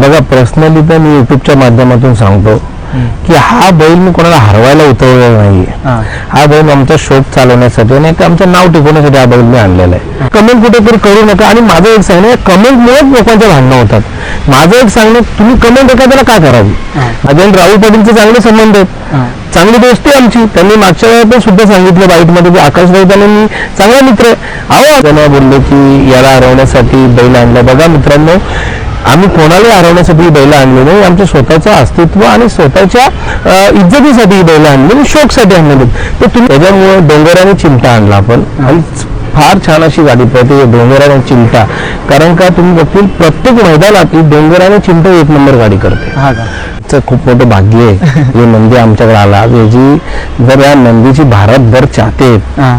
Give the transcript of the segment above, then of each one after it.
बघा पर्सनली तर मी युट्यूबच्या माध्यमातून सांगतो की हा बैल मी कोणाला हरवायला उतरवलेला नाहीये. हा. बैल आमचा शोक चालवण्यासाठी आणि एक आमचं नाव टिकवण्यासाठी हा बैल मी आणलेला आहे. कमेंट कुठेतरी करू नका. आणि माझं एक सांगणं कमेंटमुळेच लोकांचे भांडणं होतात. माझं एक सांगणं तुम्ही कमेंट एखाद्याला का करावी. माझे आणि राहुल पाटीलचे चांगले संबंध आहेत. चांगली दोस्ती आहे आमची. त्यांनी मागच्या वेळेला पण सुद्धा सांगितलं बाईटमध्ये की आकाश त्यांना मी चांगला मित्र आहे. त्यांना बोलले की याला हरवण्यासाठी बैल आणला. बघा मित्रांनो आम्ही कोणालाही हरवण्यासाठी ही बैल आणली नाही. आमच्या स्वतःचं अस्तित्व आणि स्वतःच्या इज्जतीसाठी ही बैल आणली म्हणजे शोकसाठी आणलेली तर तुम्ही त्याच्यामुळे डोंगराने चिमटा आणला आपण. आणि फार छान अशी गाडी पळते डोंगराने चिमटा. कारण का तुम्ही बघतील प्रत्येक मैदानात ही डोंगर आणि चिमटा एक नंबर गाडी करते. हा खूप मोठं भाग्य आहे. हे नंदी आमच्याकडे आला. याची जर या नंदीची भारतभर चाहते.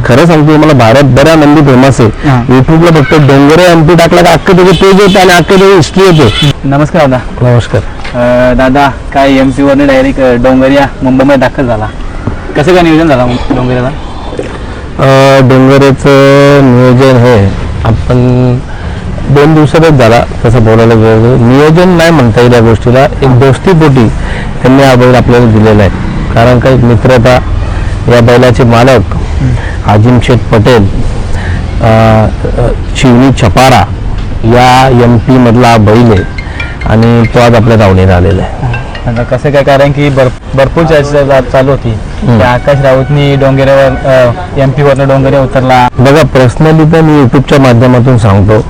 खरं सांगतो मला भारतभर हा नंदी फेमस आहे. युट्यूबला फक्त डोंगरे एमपी टाकला का अख्खे त्याचे पेज येते आणि अख्खे त्याची हिस्ट्री येते. नमस्कार दादा. नमस्कार. दादा काय एम पी वरने डायरेक्ट डोंगरिया मुंबईमध्ये दाखल झाला. कसं काय नियोजन झाला डोंगरियाला अं, डोंगरेचं नियोजन हे आपण दोन दिवसातच झाला तसं बोलायला गेलं. नियोजन नाही म्हणता येईल या गोष्टीला. एक दोस्तीपोटी त्यांनी हा बैल आपल्याला दिलेला आहे. कारण का एक मित्रता या बैलाचे मालक आजिम शेठ पटेल शिवनी छपारा या एम पी मधला हा बैल आहे. आणि तो आज आपल्या दावणीला आलेला आहे. आता कसं काय कारण की भर भरपूर चर्चा चालू होती. की आकाश राऊतनी डोंगऱ्यावर एम पी वरनं डोंगऱ्या उतरला. बघा पर्सनली तर मी युट्यूबच्या माध्यमातून सांगतो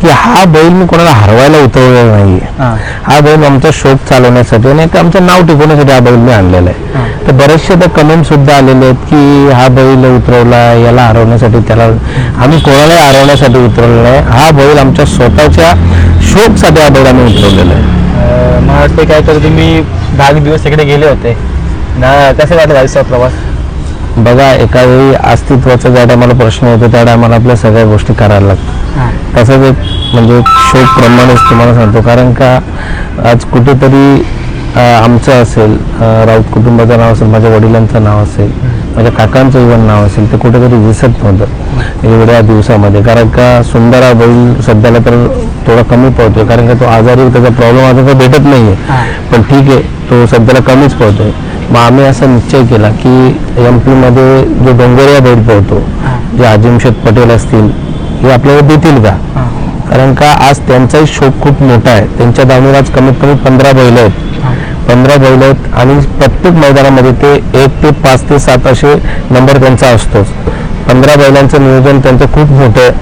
की हा बैल मी कोणाला हरवायला उतरवलेला नाहीये. हा. बैल आमचा शोक चालवण्यासाठी आणि आमचं नाव टिकवण्यासाठी हा बैल मी आणलेला. आहे. तर बरेचसे तर कमेंट सुद्धा आलेले आहेत की हा बैल उतरवला याला हरवण्यासाठी त्याला आम्ही कोणालाही हरवण्यासाठी उतरवलेला आहे हा बैल आमच्या स्वतःच्या शोकसाठी हा बैल आम्ही उतरवलेला आहे. मला वाटतं काय तर तुम्ही दहा दिवस तिकडे गेले होते. ना कसं वाटलं गाडीचा प्रवास? बघा एका वेळी अस्तित्वाचा ज्या टायमाला प्रश्न येतो त्या टायमाला आपल्या सगळ्या गोष्टी करायला लागतात. तसंच एक म्हणजे एक शोक प्रमाणेच तुम्हाला सांगतो. कारण का आज कुठेतरी आमचं असेल राऊत कुटुंबाचं नाव असेल माझ्या वडिलांचं नाव असेल माझ्या काकांचं इवन नाव असेल ते कुठेतरी दिसत नव्हतं एवढ्या दिवसामध्ये. कारण का सुंदर बैल सध्याला तर थोडा कमी पळतोय. कारण का तो आजारी त्याचा प्रॉब्लेम आता तर भेटत नाहीये. पण ठीक आहे तो सध्याला कमीच पळतोय. मग आम्ही असा निश्चय केला की एम पीमध्ये जो डोंगरिया बैल पळतो जे अजिमशेद पटेल असतील हे आपल्याला देतील का? कारण का आज त्यांचाही शोक खूप मोठा आहे. त्यांच्या दावणीला आज कमीत कमी पंधरा बैल आहेत. पंधरा बैल आहेत आणि प्रत्येक मैदानामध्ये ते एक ते पाच ते सात असे नंबर त्यांचा असतोच. पंधरा बैलांचं नियोजन त्यांचं खूप मोठं आहे.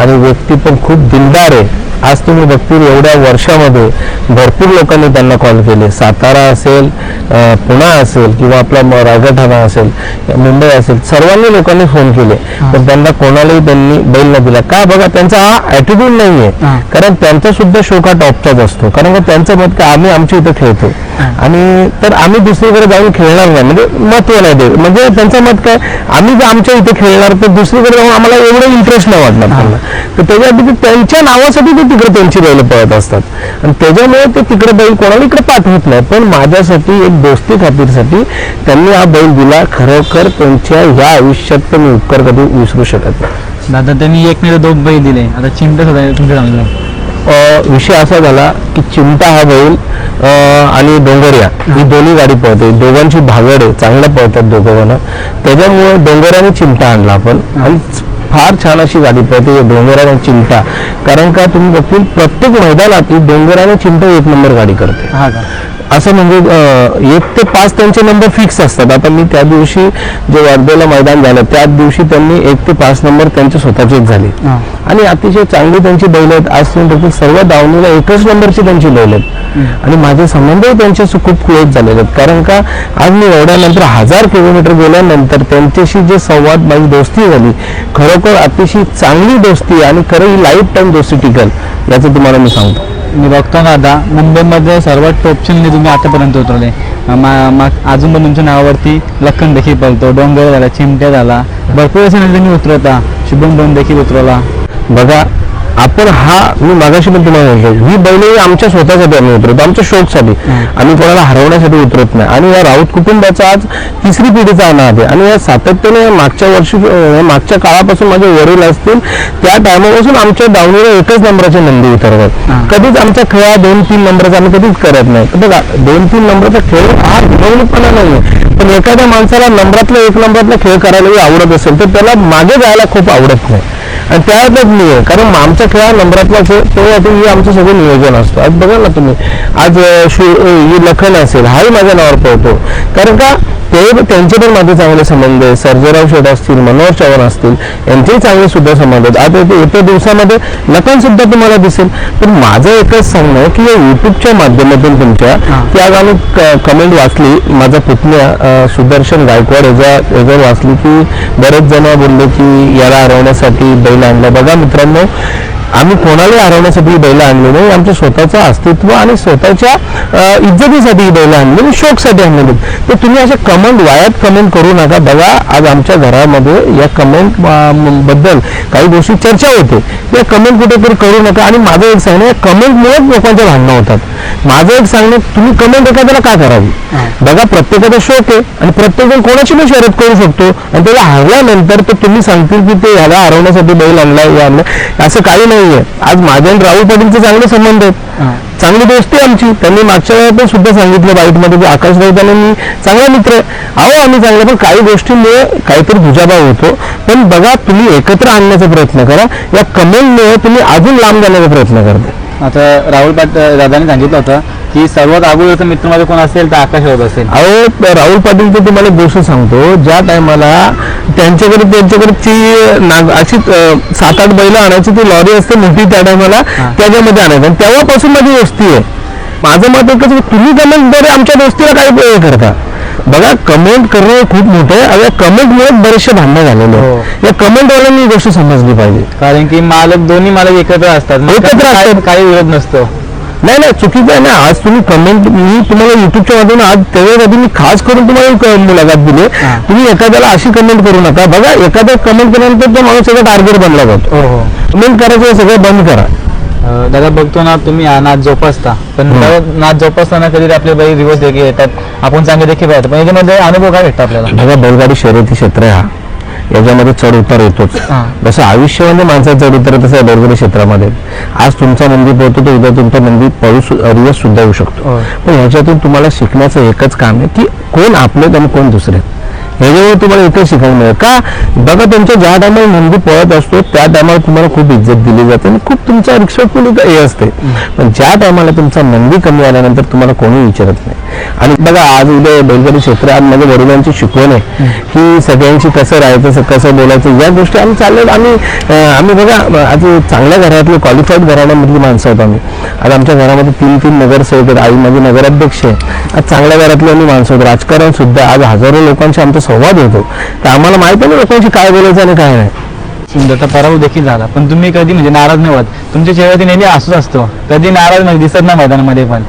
आणि व्यक्ती पण खूप दिलदार आहे. आज तुम्ही बघतील एवढ्या वर्षामध्ये भरपूर लोकांनी त्यांना कॉल केले. सातारा असेल पुणा असेल किंवा आपला म- रायगड ठाणा असेल मुंबई असेल सर्वांनी लोकांनी फोन केले. पण त्यांना कोणालाही त्यांनी बैल न दिला. का बघा त्यांचा हा ऍटिट्यूड नाहीये. कारण त्यांचा सुद्धा शोक हा टॉपचाच असतो. कारण का त्यांचं मत का आम्ही आमच्या इथं खेळतो. आणि तर आम्ही दुसरीकडे जाऊन खेळणार नाही. म्हणजे महत्त्व नाही ते. म्हणजे त्यांचं मत काय? आम्ही जर आमच्या इथे खेळणार तर दुसरीकडे जाऊन आम्हाला एवढं इंटरेस्ट नाही वाटणार त्यांना. तर त्याच्यासाठी त्यांच्या नावासाठी तिकडे त्यांची बैल पळत असतात. आणि त्याच्यामुळे ते तिकडे बैल कोणाला इकडे पाठवत नाही. पण माझ्यासाठी एक दोस्ती खातीरसाठी त्यांनी हा बैल दिला. खरोखर त्यांच्या ह्या आयुष्यात मी उपकार कधी विसरू शकत नाही. दादा त्यांनी एक नाही दोन बैल दिले. आता चिमटे सुद्धा तुमच्या चांगलं विषय असा झाला की चिमटा हा बैल आणि डोंगरिया ही दोन्ही गाडी पळते. दोघांची भागड आहे चांगलं पळतात दोघं त्याच्यामुळे डोंगराने चिमटा आणला आपण. आणि फार छान अशी गाडी पळते डोंगराने चिमटा कारण का तुम्ही बघतील प्रत्येक मैदानात ही डोंगराने चिमटा एक नंबर गाडी करते. हा का? असं म्हणजे एक ते पाच त्यांचे नंबर फिक्स असतात. आता मी त्या दिवशी जे वर्धेला मैदान झालं त्याच दिवशी त्यांनी एक ते पाच नंबर त्यांचे स्वतःचेच झाले. आणि अतिशय चांगली त्यांची बैल आहेत. आज तुम्ही सर्व दावणीला एकच नंबरची त्यांची बैल आहेत. आणि माझे संबंधही त्यांच्याशी खूप क्लोज झालेले आहेत. कारण का आज मी एवढ्यानंतर हजार किलोमीटर गेल्यानंतर त्यांच्याशी जे संवाद माझी दोस्ती झाली खरोखर अतिशय चांगली दोस्ती आणि खरं ही लाईफ टाईम दोस्ती टिकल याचं तुम्हाला मी सांगतो. मी बघतो ना आता. मुंबईमध्ये सर्वात टॉपचे नदी तुम्ही आतापर्यंत उतरले. मा- मा- अजून पण तुमच्या नावावरती लखन देखील पळतो. डोंगर झाला चिमट्या झाला. भरपूर असे नदी तुम्ही उतरवता. शुभम बन देखील उतरवला. बघा आपण हा मी मागाशी पण तुम्हाला म्हणतो ही बैल ही आमच्या स्वतःसाठी आम्ही उतरतो आमच्या शोकसाठी आम्ही कोणाला हरवण्यासाठी उतरत नाही. आणि या राऊत कुटुंबाचा आज तिसरी पिढीचा अनाथ आहे. आणि या सातत्याने मागच्या वर्षी मागच्या काळापासून माझे वडील असतील त्या टायमापासून आमच्या दावणीला एकच नंबराचे नंदी उतरतात. कधीच आमच्या खेळा दोन तीन नंबरचा आम्ही कधीच करत नाही. बघा दोन तीन नंबरचा खेळ हा विनवणीपणा नाही पण एखाद्या माणसाला नंबरातला एक नंबरातला खेळ करायला जरी आवडत असेल तर त्याला मागे जायला खूप आवडत नाही. आणि त्यातच मी आहे कारण आमचा खेळ नंबरातला खेळ तेव्हा हे आमचं सगळं नियोजन असतं. आज बघा ना तुम्ही. आज शू लखन असेल. हाही माझ्या नावावर पळतो. कारण का? ते त्यांचे पण माझे चांगले संबंध आहे सर्जेराव शेठ असतील मनोहर चव्हाण असतील यांचेही चांगले सुद्धा संबंध आहेत. आता येत्या दिवसामध्ये लखन सुद्धा तुम्हाला दिसेल. पण माझं एकच सांगणं की या युट्यूबच्या माध्यमातून तुमच्या की आज आम्ही कमेंट वाचली. माझा पुतण्या सुदर्शन गायकवाड याच्या याच्यावर वाचली की बरेच जण बोलले की याला हरवण्यासाठी बैल आणला. बघा मित्रांनो आम्ही कोणालाही हरवण्यासाठी ही बैल आणली नाही. आमच्या स्वतःचं अस्तित्व आणि स्वतःच्या इज्जतीसाठी ही बैल आणली आणि शोकसाठी आणलेली तर तुम्ही असे कमेंट वायात कमेंट करू नका. बघा आज आमच्या घरामध्ये या कमेंटबद्दल काही गोष्टी चर्चा होते. या कमेंट कुठेतरी करू नका. आणि माझं एक सांगणं या कमेंटमुळेच लोकांच्या भांडणं होतात. माझं एक सांगणं तुम्ही कमेंट एखाद्याला का करावी? बघा प्रत्येकाचा शोक आहे आणि प्रत्येक जण कोणाची पण शर्यत करू शकतो. आणि त्याला हरल्यानंतर तर तुम्ही सांगतील की ते ह्याला हरवण्यासाठी बैल आणलाय हे आणलंय. असं काही नाहीये. आज माझ्या आणि राहुल पाटीलचे चांगले संबंध आहेत. चांगली दोस्ती आहे आमची. त्यांनी मागच्या वेळेला पण सुद्धा सांगितलं बाईटमध्ये की आकाश राऊतांनी मी चांगला मित्र आहे. अहो आम्ही चांगले पण काही गोष्टींमुळे काहीतरी दुजाभाव होतो. पण बघा तुम्ही एकत्र आणण्याचा प्रयत्न करा. या कमेंटमुळे तुम्ही अजून लांब जाण्याचा प्रयत्न करता. आता राहुल पाट दादाने सांगितलं होतं की सर्वात अगोदरचा मित्र माझे कोण असेल तर आकाश होत असेल. अहो राहुल पाटील तर तुम्हाला गोष्ट सांगतो. ज्या टायमाला त्यांच्याकडे त्यांच्याकडे ती नाग अशी सात आठ बैल आणायची ती लॉरी असते मोठी त्या टायमाला त्याच्यामध्ये आणायचं. आणि तेव्हापासून माझी दोस्ती आहे. माझं मत एकच तुम्ही कमेंटद्वारे आमच्या दोस्तीला काय हे करता? बघा कमेंट करणं हे खूप मोठं आहे. आणि या कमेंटमुळे बरेचसे भांडणं झालेले हो. आहे. या कमेंटवाल्यांनी ही गोष्ट समजली पाहिजे. कारण की मालक दोन्ही मालक एकत्र असतात. एकत्र असतात. काही विरोध नसतो. नाही नाही चुकीचं आहे ना. आज तुम्ही कमेंट मी तुम्हाला युट्यूबच्या माध्यमातून आज त्यावेळेसाठी मी खास करून तुम्हाला मुलाखत दिली. हा. तुम्ही एखाद्याला अशी कमेंट करू नका. बघा एखाद्या कमेंट केल्यानंतर तो माणूस सगळं टार्गेट बनला जातो. हो हो. कमेंट करायचं हे सगळं बंद करा. दादा बघतो ना तुम्ही हा नाच जोपासता. पण नाच जोपासताना कधी आपले बाई रिवर्स देखील येतात. आपण चांगले देखील पाहतो पण याच्यामध्ये अनुभव काय भेटतो आपल्याला? बघा बैलगाडी शर्यती क्षेत्र आहे हा. याच्यामध्ये चढ उतार येतोच. जसं आयुष्यामध्ये माणसाचा चढ उतार तसं या बैलगाडी क्षेत्रामध्ये आज तुमचा नंदी पोहतो तर उद्या तुमचा नंदी पळू रिवर्स सुद्धा येऊ शकतो. पण ह्याच्यातून तुम्हाला शिकण्याचं एकच काम आहे की कोण आपले आणि कोण दुसरे ह्याच्यामुळे तुम्हाला एकच शिकायला मिळेल. का? बघा तुमच्या ज्या टायमाला नंदी पळत असतो त्या टायमाला तुम्हाला खूप इज्जत दिली जाते आणि खूप तुमच्या रिस्पेक्टफुल हे असते. पण ज्या टायमाला तुमचा नंदी कमी आल्यानंतर तुम्हाला कोणी विचारत नाही. आणि बघा आज उद्या बैलगाडी क्षेत्र आज माझ्या वडिलांची शिकवण आहे की सगळ्यांशी कसं राहायचं कसं बोलायचं या गोष्टी आम्ही चाललेलो आम्ही आम्ही बघा आज चांगल्या घरातले क्वालिफाईड घराण्यामधली माणसं आहोत आम्ही. आज आमच्या घरामध्ये तीन तीन नगरसेवक आहेत. आई माझी नगराध्यक्ष आहे. आज चांगल्या घरातले आम्ही माणसं आहोत. राजकारण सुद्धा आज हजारो लोकांशी आमचं संवाद होतो. तर आम्हाला माहिती आहे ना लोकांशी काय बोलायचं आणि काय नाही. सुंदरता पराभव देखील झाला. पण तुम्ही कधी म्हणजे नाराज नाही होत. तुमच्या चेहऱ्यात नेहमी असूच असतो. कधी नाराज नाही दिसत नाही मैदानामध्ये पण.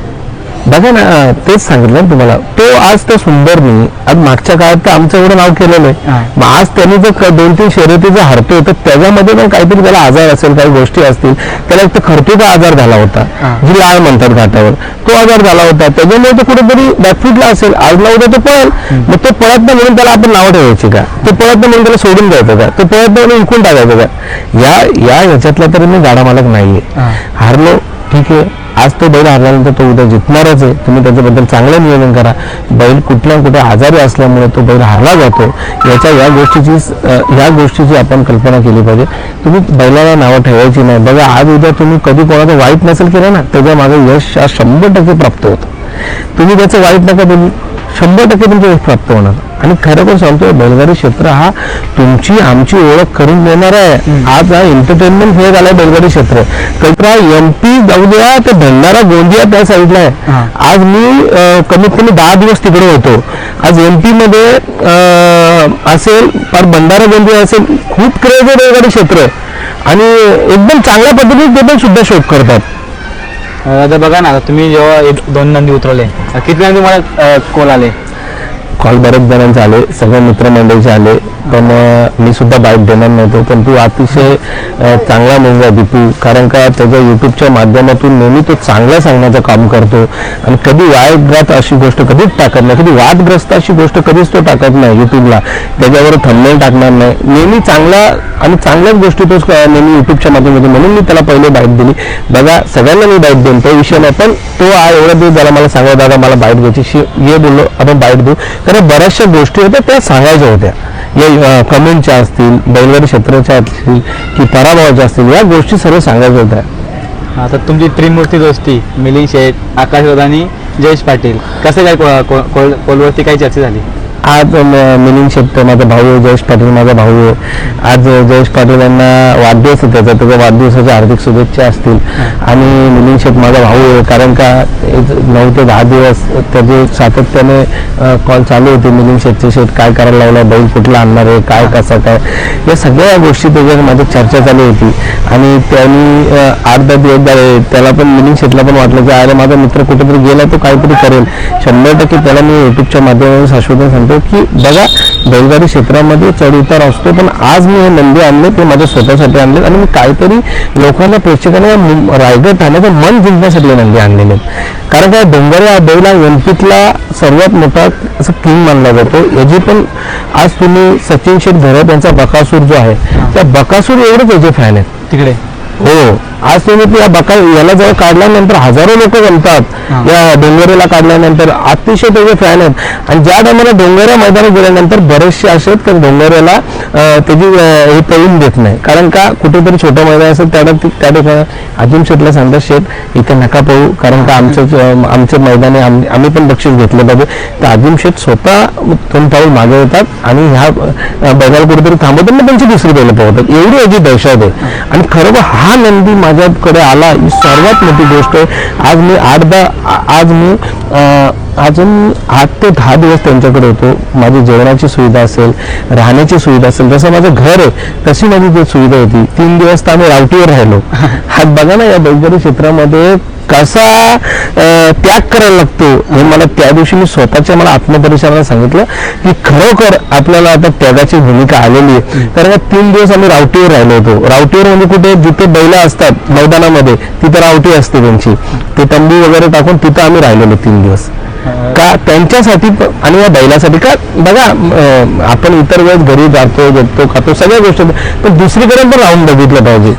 बघा ना तेच सांगितलं ना तुम्हाला. तो आज त्या सुंदरनी आज मागच्या काळात तर आमचं एवढं नाव केलेलं. आहे. मग आज त्यांनी जर दोन तीन शर्यती जर हरतोय तर त्याच्यामध्ये पण काहीतरी त्याला आजार असेल काही गोष्टी असतील त्याला एक तर खर्चीचा आजार झाला होता. जी लाळ म्हणतात घाटावर. तो आजार झाला होता. त्याच्यामुळे तो कुठेतरी बॅकफुटला असेल. आज ना उद्या तो पळेल. मग तो पळत नाही म्हणून त्याला आपण नाव ठेवायची का? तो पळत नाही म्हणून त्याला सोडून द्यायचं का? तो पळत नाही म्हणून इकून टाकायचं का? या या ह्याच्यातला तरी मी गाडा मालक नाहीये. हारलो ठीक आहे. आज तो बैल हारल्यानंतर तो उद्या जिंकणारच आहे. तुम्ही त्याच्याबद्दल चांगलं नियोजन करा. बैल कुठल्या कुठे आजारी असल्यामुळे तो बैल हरला जातो याच्या या गोष्टीची या गोष्टीची आपण कल्पना केली पाहिजे. तुम्ही बैलाला नावं ठेवायची नाही. बघा आज उद्या तुम्ही कधी कोणाचं वाईट नसेल केलं ना त्याच्यामागे यश हा शंभर टक्के प्राप्त होतं. तुम्ही त्याचं वाईट नका बोलू. शंभर टक्के तुमचं यश प्राप्त होणार. आणि खरोखर सांगतोय बैलगाडी क्षेत्र हा तुमची आमची ओळख करून देणार आहे. आज हा एंटरटेनमेंट हे झालाय बैलगाडी क्षेत्र. कल्पना एम पी जाऊ द्या ते भंडारा गोंदिया त्या साईडला. आहे. आज मी कमीत कमी दहा दिवस तिकडे होतो. आज एम पी मध्ये असेल पर भंडारा गोंदिया असेल खूप क्रेज आहे बैलगाडी क्षेत्र. आणि एकदम चांगल्या पद्धतीने ते पण सुद्धा शोध करतात. आता बघा ना आता तुम्ही जेव्हा एक दोन नंदी उतरवले किती नंदी मला कॉल आले? कॉल बरेच जणांचे आले सगळे मित्रमंडळीचे आले पण मी सुद्धा बाईक देणार नव्हतो. पण तू अतिशय चांगला मुलगा आहे दीपू. कारण का त्याच्या युट्यूबच्या माध्यमातून नेहमी तो चांगलं सांगण्याचं काम करतो. आणि कधी वादग्रस्त अशी गोष्ट कधीच टाकत नाही. कधी वादग्रस्त अशी गोष्ट कधीच तो टाकत नाही युट्यूबला त्याच्यावर थंबनेल टाकणार नाही. नेहमी चांगला आणि चांगल्याच गोष्टी तोच नेहमी युट्यूबच्या माध्यमातून. म्हणून मी त्याला पहिले बाईट दिली. बघा सगळ्यांना मी बाईट देईन. तो विषय नाही पण तो एवढा दिवस झाला मला सांगा दादा मला बाईट घ्यायची ये बोललो आपण बाईट देऊ. कारण बऱ्याचशा गोष्टी होत्या त्या सांगायच्या होत्या. या कमेंटच्या असतील बैलगाडी क्षेत्राच्या असतील की पराभवाच्या असतील या गोष्टी सर्व सांगायच्या होत्या. आता तुमची त्रिमूर्ती दोस्ती मिलिंद शेठ आकाश आणि जयेश पाटील कसं काय कोल- कोलवरती काही चर्चा झाली? आज म- मिलिंद शेट्टी माझा भाऊ आहे जयेश पाटील माझा भाऊ आहे. आज जयेश पाटील यांना वाढदिवस आहे त्याचा त्याच्या वाढदिवसाच्या हार्दिक शुभेच्छा असतील. आणि मिलिंद शेठ माझा भाऊ आहे कारण का नऊ ते दहा दिवस त्याचे सातत्याने कॉल चालू होते मिलिंद शेठचे शेट काय करायला लागला बैल कुठला आणणार आहे काय कसं काय? या सगळ्या गोष्टी त्याच्यावर माझी चर्चा चालू होती. आणि त्यांनी आठ दहा दिवस झाले त्याला पण मिलिंद शेठला पण वाटलं की अरे माझा मित्र कुठेतरी गेला तो काहीतरी करेल. शंभर टक्के त्याला मी युट्यूबच्या माध्यमातून शाश्वत सांगतो की बघा बैलगाडी क्षेत्रामध्ये चढउतार असतो पण आज मी हे नंदी आणले ते माझ्या स्वतःसाठी आणले आणि मी काहीतरी लोकांना प्रेक्षकांना रायगड ठाण्याचं मन जिंकण्यासाठी नंदी आणलेले कारण काय डोंगर या बैला एमपीतला सर्वात मोठा असं किंग मानला जातो. याची पण आज तुम्ही सचिन शेठ घरत यांचा बकासूर जो आहे त्या बकासूर एवढेच याचे फॅन आहेत. तिकडे? हो. आज तुम्ही त्या बका याला जेव्हा काढल्यानंतर हजारो लोक जमतात. या डोंगरेला काढल्यानंतर अतिशय त्याचे फॅन आहेत. आणि ज्या टायमाला डोंगऱ्या मैदानात गेल्यानंतर बरेचसे असे आहेत की डोंगऱ्याला त्याची हे पळून देत नाही. कारण का कुठेतरी छोटं मैदान असेल त्या त्या ठिकाणी अजिम शेठला सांगतात शेठ इथे नका पळू कारण का आमचं आमचं मैदान आहे आम- आम्ही पण बक्षीस घेतलं पाहिजे. तर अजिम शेठ स्वतः दोन पाऊल मागे येतात आणि ह्या बैलाला कुठेतरी थांबवतात आणि त्यांची दुसरी बैल पळवतात. एवढी याची दहशत आहे. आणि खरोखर हा नंदी माझ्याकडे आला ही सर्वात मोठी गोष्ट आहे. आज मी आठ दहा आज मी अं, अजून आठ ते दहा दिवस त्यांच्याकडे होतो. माझी जेवणाची सुविधा असेल राहण्याची सुविधा असेल जसं माझं घर आहे तशी माझी जी सुविधा होती. तीन दिवस तर आम्ही रावटीवर राहिलो. आज बघा ना या बैलगाडी क्षेत्रामध्ये कसा त्याग करायला लागतो हे मला त्या दिवशी मी स्वतःच्या मला आत्मपरिचयाला सांगितलं की खरोखर आपल्याला आता त्यागाची भूमिका आलेली आहे. कारण का तीन दिवस आम्ही रावटीवर राहिलो होतो. रावटीवर म्हणजे कुठे? जिथे बैल असतात मैदानामध्ये तिथे रावटी असते त्यांची. ते तंबू वगैरे टाकून तिथं आम्ही राहिलेलो तीन दिवस. का त्यांच्यासाठी आणि या बैलासाठी. का बघा आपण इतर वेळेस घरी जातो जगतो खातो सगळ्या गोष्टी. पण दुसरीकडे पण राहून बघितलं पाहिजे.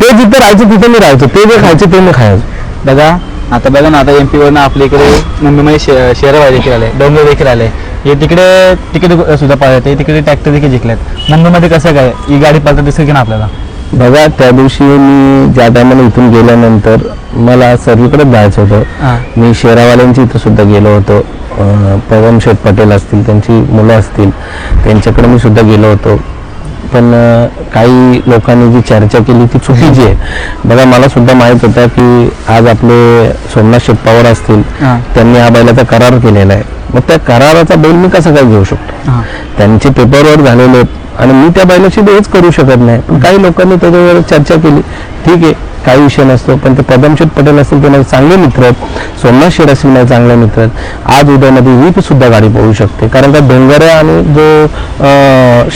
ते जिथं राहायचं तिथे मी राहायचो. ते जे खायचं ते मी खायचो. बघा आता बघा ना आता एम पीवरनं आपल्या इकडे मुंबईमध्ये शे शेरवाय देखील आले डोंगर देखील आले. हे तिकडे तिकीट सुद्धा पाळते तिकडे ट्रॅक्टर देखील जिंकलेत मुंबईमध्ये कसं काय? ही गाडी पाळतात दिसेल की ना आपल्याला? बघा त्या दिवशी मी ज्या टायमाला इथून गेल्यानंतर मला सर्वीकडे जायचं. होतं. मी शेरावाल्यांची इथं सुद्धा गेलो होतो. पवन शेठ पटेल असतील त्यांची मुलं असतील त्यांच्याकडे मी सुद्धा गेलो होतो. पण काही लोकांनी जी चर्चा केली ती चुकीची आहे. बघा मला सुद्धा माहीत होतं की आज आपले सोमनाथ शेठ पवार असतील. त्यांनी हा बैलाचा करार केलेला आहे. मग त्या कराराचा बैल मी कसा काय घेऊ शकतो? त्यांचे पेपरवर झालेले आणि मी त्या बैलाशी हेच करू शकत नाही. पण काही लोकांनी त्याच्यावर चर्चा केली. ठीक आहे काही विषय नसतो पण ते पदमशेठ पटेल असतील ते माझे चांगले मित्र आहेत. सोमनाथ शेठ असतील माझे चांगले मित्र आहेत. आज उद्यामध्ये ही सुद्धा गाडी पळू शकते. कारण का डोंगऱ्या आणि जो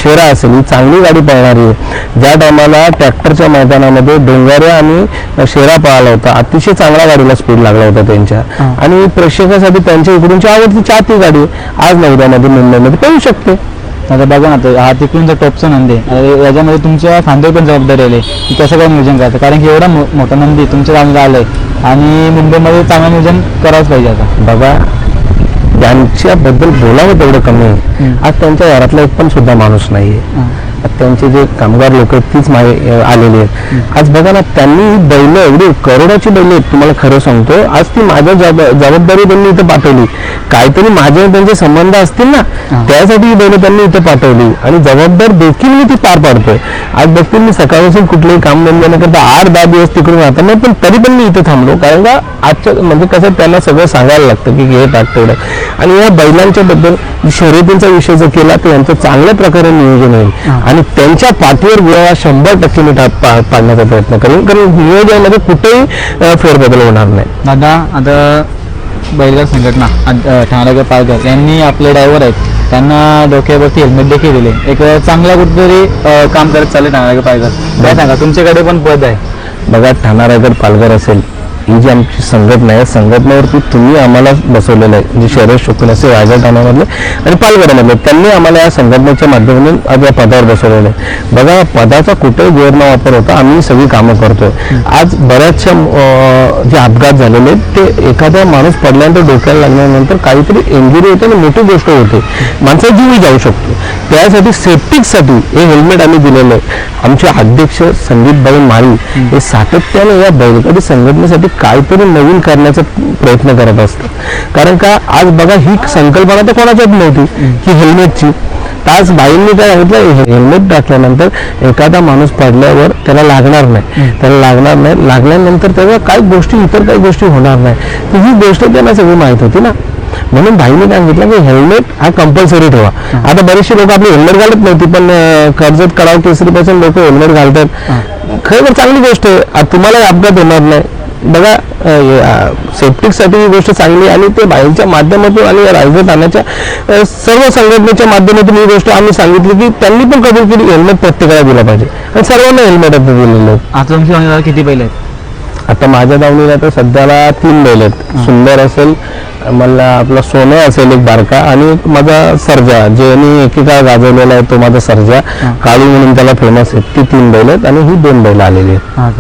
शेरा असेल ही चांगली गाडी पळणारी आहे. ज्या टायमाला ट्रॅक्टरच्या मैदानामध्ये डोंगऱ्या आणि शेरा पळाला होता अतिशय चांगला गाडीला स्पीड लागला होता त्यांच्या. आणि प्रेक्षकासाठी त्यांच्या इकडूनची आवडती चाहती गाडी आहे. आज ना उद्यामध्ये मुंबईमध्ये पळू शकते. आता बघा ना तो हा तिकडूनचा टॉपचा नंदी आहे. आता याच्यामध्ये तुमच्या खांद्यावर पण जबाबदारी आली की कसं काय नियोजन करायचं कारण की एवढा मोठा नंदी तुमच्या गावामध्ये आलाय आणि मुंबईमध्ये चांगलं नियोजन करावंच पाहिजे आता बघा त्यांच्याबद्दल बोलावं तेवढं कमी आहे. आज त्यांच्या घरातला एक पण सुद्धा माणूस नाहीये हां. त्यांचे जे कामगार लोक आहेत तीच आलेली आहेत. आज बघा ना त्यांनी ही बैल एवढी करोडाची बैल आहेत तुम्हाला खरं सांगतो. आज ती माझ्या जबाब- जबाबदारी त्यांनी इथं पाठवली. काहीतरी माझे त्यांचे संबंध असतील ना. त्यासाठी ही बैल त्यांनी इथं पाठवली. आणि जबाबदार देखील मी ती पार पाडतोय. आज बघतील मी सकाळपासून कुठलेही काम धंदे न करता आठ दहा दिवस तिकडून राहतात नाही पण तरी पण मी इथं थांबलो. कारण का आजच्या म्हणजे कसं त्यांना सगळं सांगायला लागतं की हे टाक तेवढं. आणि या बैलांच्या बद्दल शर्यतींचा विषय जर केला तर यांचं चांगल्या प्रकारे नियोजन होईल. आणि त्यांच्या पाठीवर गोळा शंभर टक्के मी पाडण्याचा प्रयत्न करेन. कारण नियोजनामध्ये कुठेही फेरबदल होणार नाही. दादा आता बैलगाड संघटना ठाण्यानगर पालघर यांनी आपले ड्रायव्हर आहेत. त्यांना डोक्यावरती हेल्मेट देखील दिले. एक चांगला कुठेतरी काम करत चालले ठाण्यानगर पालघर. काय सांगा तुमच्याकडे पण पद आहे. बघा ठाणा रायगड पालघर असेल ही जी आमची संघटना आहे संघटनेवरती तुम्ही आम्हाला बसवलेलं आहे. जे शरद शोकून असे रायगड ठाण्यामधले आणि पालघरमधले त्यांनी आम्हाला या संघटनेच्या माध्यमातून आज या पदावर बसवलेलं आहे. बघा पदाचा कुठेही गैरना वापर होता आम्ही सगळी कामं करतोय. आज बऱ्याचशा जे अपघात झालेले आहेत ते एखादा माणूस पडल्यानंतर डोक्याला लागल्यानंतर काहीतरी इंजुरी होते आणि मोठी गोष्ट होते. माणसाचा जीवही जाऊ शकतो. त्यासाठी सेफ्टीसाठी हे हेल्मेट आम्ही दिलेलं आहे. आमचे अध्यक्ष संदीपबाई माळी हे सातत्याने या बैलगाडी संघटनेसाठी काहीतरी नवीन करण्याचा प्रयत्न करत असतात. कारण का आज बघा ही संकल्पना तर कोणाच्याच नव्हती. ही हेल्मेटची. आज बाईंनी काय सांगितलं हेल्मेट टाकल्यानंतर एखादा माणूस पडल्यावर त्याला लागणार नाही. त्याला लागणार नाही. लागल्यानंतर त्याच्या काही गोष्टी इतर काही गोष्टी होणार नाही. तर ही गोष्ट त्यांना सगळी माहीत होती ना. म्हणून भाईने काय सांगितलं की हेल्मेट हा कंपल्सरी ठेवा. आता बरेचसे लोक आपले हेल्मेट घालत नव्हती पण कर्जत कडाव केसरीपासून लोक हेल्मेट घालतात. खरं चांगली गोष्ट आहे. तुम्हाला अपघात होणार नाही. बघा सेफ्टीसाठी ही गोष्ट चांगली आणि ते बाईंच्या माध्यमातून आणि अं, सर्व संघटनेच्या माध्यमातून ही गोष्ट आम्ही सांगितली की त्यांनी पण कबूल केली हेल्मेट प्रत्येकाला दिलं पाहिजे. आणि सर्वांना हेल्मेट आता दिलेलं आता तुमची किती बैल आहेत? आता माझ्या दावणीला तर सध्याला तीन बैल आहेत. सुंदर असेल मला आपला सोनं असेल एक बारका आणि एक माझा सर्जा जे मी एकेका गाजवलेला आहे तो माझा सर्जा. काळू म्हणून त्याला फेमस आहे ती तीन बैल आहेत आणि ही दोन बैल आलेली आहेत. हा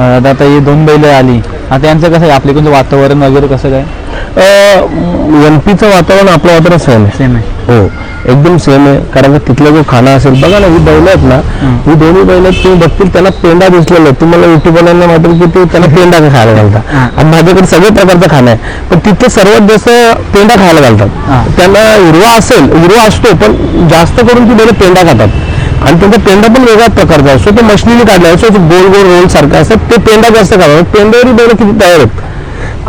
आता ही दोन बैल आली. आता यांचं कसं आहे? आपले कोणतं वातावरण वगैरे कसं काय? एम पीचं वातावरण आपलं वातावरण सेम आहे. सेम आहे. हो. एकदम सेम आहे. कारण का तिथला जो खाना असेल बघा ना ही बैल आहेत ना ही. दोन्ही बैल आहेत तुम्ही बघतील त्याला पेंडा दिसलेला आहे. तुम्हाला युट्यूबवाल्यांना वाटेल की ते त्याला पेंडा खायला घालतात. आणि माझ्याकडे सगळ्या प्रकारचा खाना आहे. पण तिथे सर्वात जास्त पेंडा खायला. घालतात. त्यांना हिरवा असेल हिरवा असतो पण जास्त करून ती बैल पेंडा खातात. आणि त्यांचा पेंडा पण वेगळ्याच प्रकारचा असतो तो मशनीने काढला असतो गोल गोल रोल सारखा असतात ते पेंडा जास्त खातात पेंड्यावरी बैल किती तयार आहेत.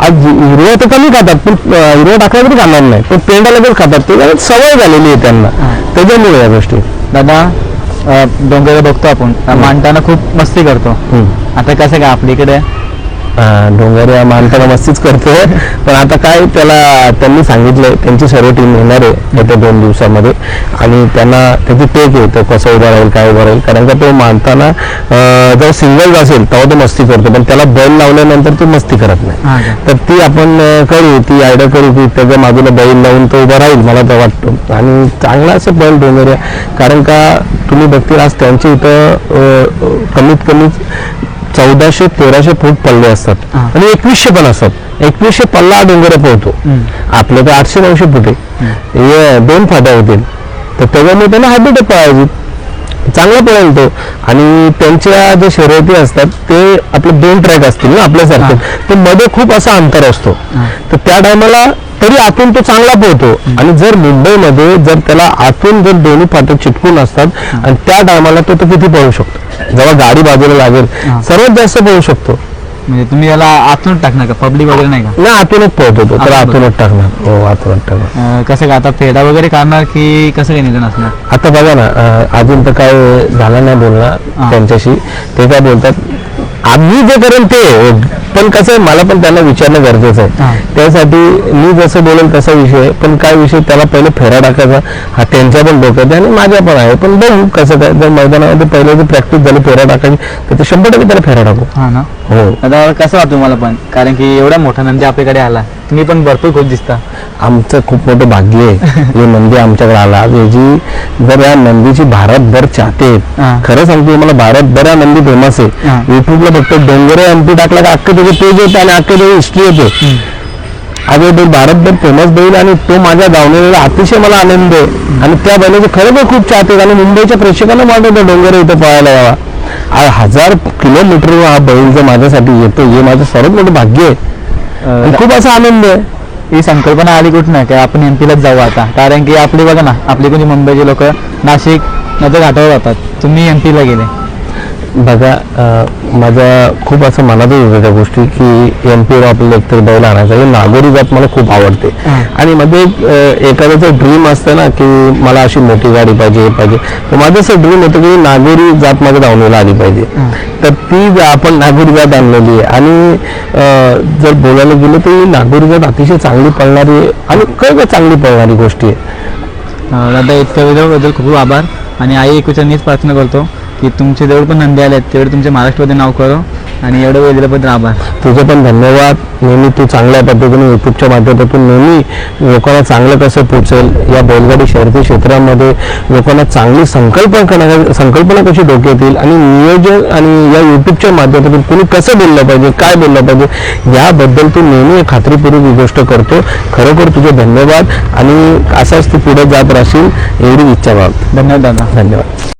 आज हिरवा तर कमी खातात पण अं, हिरवा टाकला तरी खाणार नाही. पण पेंडा लगेच खातात. ते सवय झालेली आहे त्यांना. त्याच्यामुळे या गोष्टी. दादा डोंगर बघतो आपण. मांडताना खूप मस्ती करतो. आता कसं काय आपलीकडे अं, डोंगरिया मानताना मस्तीच करतो पण आता काय त्याला त्यांनी सांगितलंय त्यांची सर्व टीम येणार आहे येत्या दोन दिवसामध्ये. आणि त्यांना त्याची टेक आहे तो कसं उभा राहील काय उभा राहील. कारण का तो मानताना जर सिंगल असेल तेव्हा तो मस्ती करतो. पण त्याला बैल लावल्यानंतर तो मस्ती करत नाही? तर ती आपण करू ती आयडिया करू की त्याच्या बाजूला बैल लावून तो उभा राहील मला तर वाटतं. आणि चांगला असं बैल डोंगरिया कारण का तुम्ही बघतील आज त्यांच्या इथं कमीत कमी चौदाशे तेराशे फूट पल्ले असतात. आणि एकवीसशे पण असतात. एकवीसशे पल्ला हा डोंगर पोहतो. आपले तर आठशे नऊशे फूट दोन फाट्या होतील. तर त्याच्यामुळे त्यांना हॅबिट पळायची. चांगला पळेल तो आणि त्यांच्या जे शर्यती असतात ते आपले दोन ट्रॅक असतील ना आपल्यासारखे. तर मध्ये खूप असा अंतर असतो. तर त्या टायमाला तरी आतून तो चांगला पोहतो आणि जर मुंबईमध्ये जर त्याला आतून जर दोन्ही फाटे चिटकून असतात आणि त्या टायमाला तो तो किती पळू शकतो? जेव्हा गाडी बाजूला लागेल. सर्वात जास्त पळू शकतो. म्हणजे तुम्ही याला आतून टाकणार का? पब्लिक वगैरे नाही का? नाही आतूनच पोहतो तर आतून आतूनच टाकणार. हो आतूनच टाकणार. अ, कसं काय आता फेडा वगैरे काढणार की कसं काय निधन असणार? आता बघा ना अं, अजून तर काय झालं नाही बोलणं हा. त्यांच्याशी. ते काय बोलतात आम्ही जे करेल ते पण कसं आहे मला पण त्यांना विचारणं गरजेचं हा. आहे त्यासाठी मी जसं बोलेल तसा विषय आहे. पण काय विषय त्याला पहिले फेरा टाकायचा. हा त्यांच्या पण डोक्यात आहे आणि माझ्या पण आहे. पण बघू कसं काय जर मैदानामध्ये पहिले जर प्रॅक्टिस झाली फेरा टाकायची तर ते शंभर टक्के त्याला फेरा टाकू. हा ना. हो. आता कसं वाटतं मला पण? कारण की एवढा मोठा नंदी आपल्याकडे आला तुम्ही पण भरपूर खूप दिसता. आमचं खूप मोठं भाग्य आहे. हे नंदी आमच्याकडे आला. याची जर या नंदीची भारतभर चाहते आहेत. खरं सांगतो मला भारतभर हा नंदी फेमस आहे. युट्यूबला फक्त डोंगरे एमपी टाकला का अख्खे त्याचे पेज येते आणि अख्खे त्याची हिस्ट्री येते. आज तो भारतभर फेमस बैल आणि तो माझ्या धावणीला अतिशय मला आनंद आहे. आणि त्या बैलाचे खरोखर खूप चाहते आणि मुंबईच्या प्रेक्षकांना वाटत डोंगरे इथं पळायला यावा. हजार किलोमीटर हा बैल जर माझ्यासाठी येतो हे माझं सर्वात मोठं भाग्य आहे. खूप असा आनंद आहे. ही संकल्पना आली कुठं नाही की आपण एमपीलाच जाऊ आता? कारण की आपली बघा ना आपली कोणी मुंबईचे लोक नाशिक नंतर घाटावर जातात. तुम्ही एमपीला गेले. बघा माझ्या खूप असं मनातच होतं त्या गोष्टी की एम पीवर आपल्याला एकतर बैल आणायचा ही नागोरी जात मला खूप आवडते. आणि मध्ये एखाद्याचं ड्रीम असतं ना की मला अशी मोठी गाडी पाहिजे हे पाहिजे तर माझं असं ड्रीम होतं की नागोरी जात माझ्या दावणीला आली पाहिजे. तर ती जी आपण नागोरी जात आणलेली आहे आणि जर बोलायला गेलं तर ही नागोरी जात अतिशय चांगली पळणारी आणि काय चांगली पळणारी गोष्टी आहे. दादा इतक्या वेळेबद्दल खूप आभार आणि आई एकूच्या मीच प्रार्थना करतो. की तुमचे जेवढे पण नंदी आले आहेत तेवढे तुमच्या महाराष्ट्रामध्ये नाव करो आणि एवढं वेळ दिल्याबद्दल आभार तुझं पण धन्यवाद. नेहमी तू चांगल्या पद्धतीने युट्यूबच्या माध्यमातून नेहमी लोकांना चांगलं कसं पोचेल या बैलगाडी शर्यती क्षेत्रामध्ये लोकांना चांगली संकल्पना संकल्पना कशी डोक्यात येईल आणि नियोजन आणि या युट्यूबच्या माध्यमातून कोणी कसं बोललं पाहिजे काय बोललं पाहिजे याबद्दल तू नेहमी खात्रीपूर्वक ही गोष्ट करतो. खरोखर तुझे धन्यवाद आणि असाच तू पुढे जात राहशील एवढी इच्छा बाब धन्यवाद दादा. धन्यवाद.